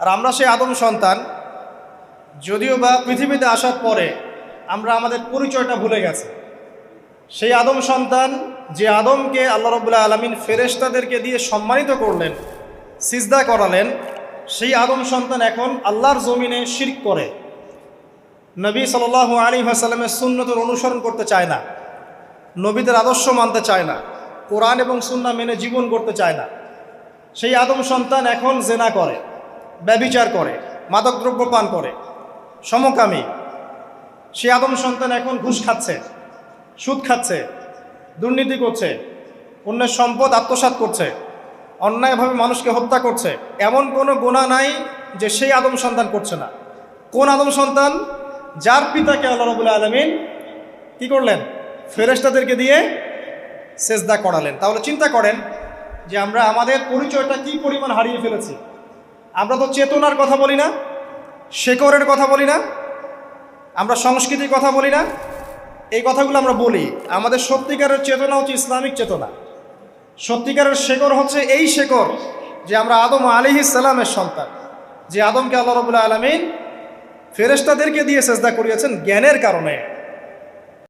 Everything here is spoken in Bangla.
আর আমরা সেই আদম সন্তান, যদিও বা পৃথিবীতে আসার পরে আমরা আমাদের পরিচয়টা ভুলে গেছি। সেই আদম সন্তান যে আদমকে আল্লাহ রবুল্লাহ আলমিন ফেরেশতাদেরকে দিয়ে সম্মানিত করলেন, সিজদা করালেন, সেই আদম সন্তান এখন আল্লাহর জমিনে শির্ক করে। নবী সাল আলী আসাল্লামের সুন্নতের অনুসরণ করতে চায় না, নবীদের আদর্শ মানতে চায় না, কোরআন এবং সুন্না মেনে জীবন করতে চায় না। সেই আদম সন্তান এখন জেনা করে। ব্যবিচার করে, মাদকদ্রব্য পান করে। সমকামী, সে আদম সন্তান এখন ঘুষ খাচ্ছে, সুদ খাচ্ছে, দুর্নীতি করছে, অন্যের সম্পদ আত্মসাৎ করছে, অন্যায়ভাবে মানুষকে হত্যা করছে। এমন কোনো গোনা নাই যে সেই আদম সন্তান করছে না। কোন আদম সন্তান? যার পিতাকে আল্লাহ রবুল্লা আলমিন কি করলেন? ফেরেস্তাদেরকে দিয়ে সেজদা করালেন। তাহলে চিন্তা করেন যে আমরা আমাদের পরিচয়টা কি পরিমাণ হারিয়ে ফেলেছি? আমরা তো চেতনার কথা বলি না শেকরের কথা বলি না, আমরা সংস্কৃতির কথা বলি না, এই কথাগুলো আমরা বলি। আমাদের সত্যিকারের চেতনা হচ্ছে ইসলামিক চেতনা। সত্যিকারের শেকর হচ্ছে এই শেকর যে আমরা আদম আলিহি সালামের সন্তান, যে আদমকে আল্লাহ রবুল্লা আলমিন ফেরেস্তাদেরকে দিয়ে চেষ্টা করিয়েছেন জ্ঞানের কারণে।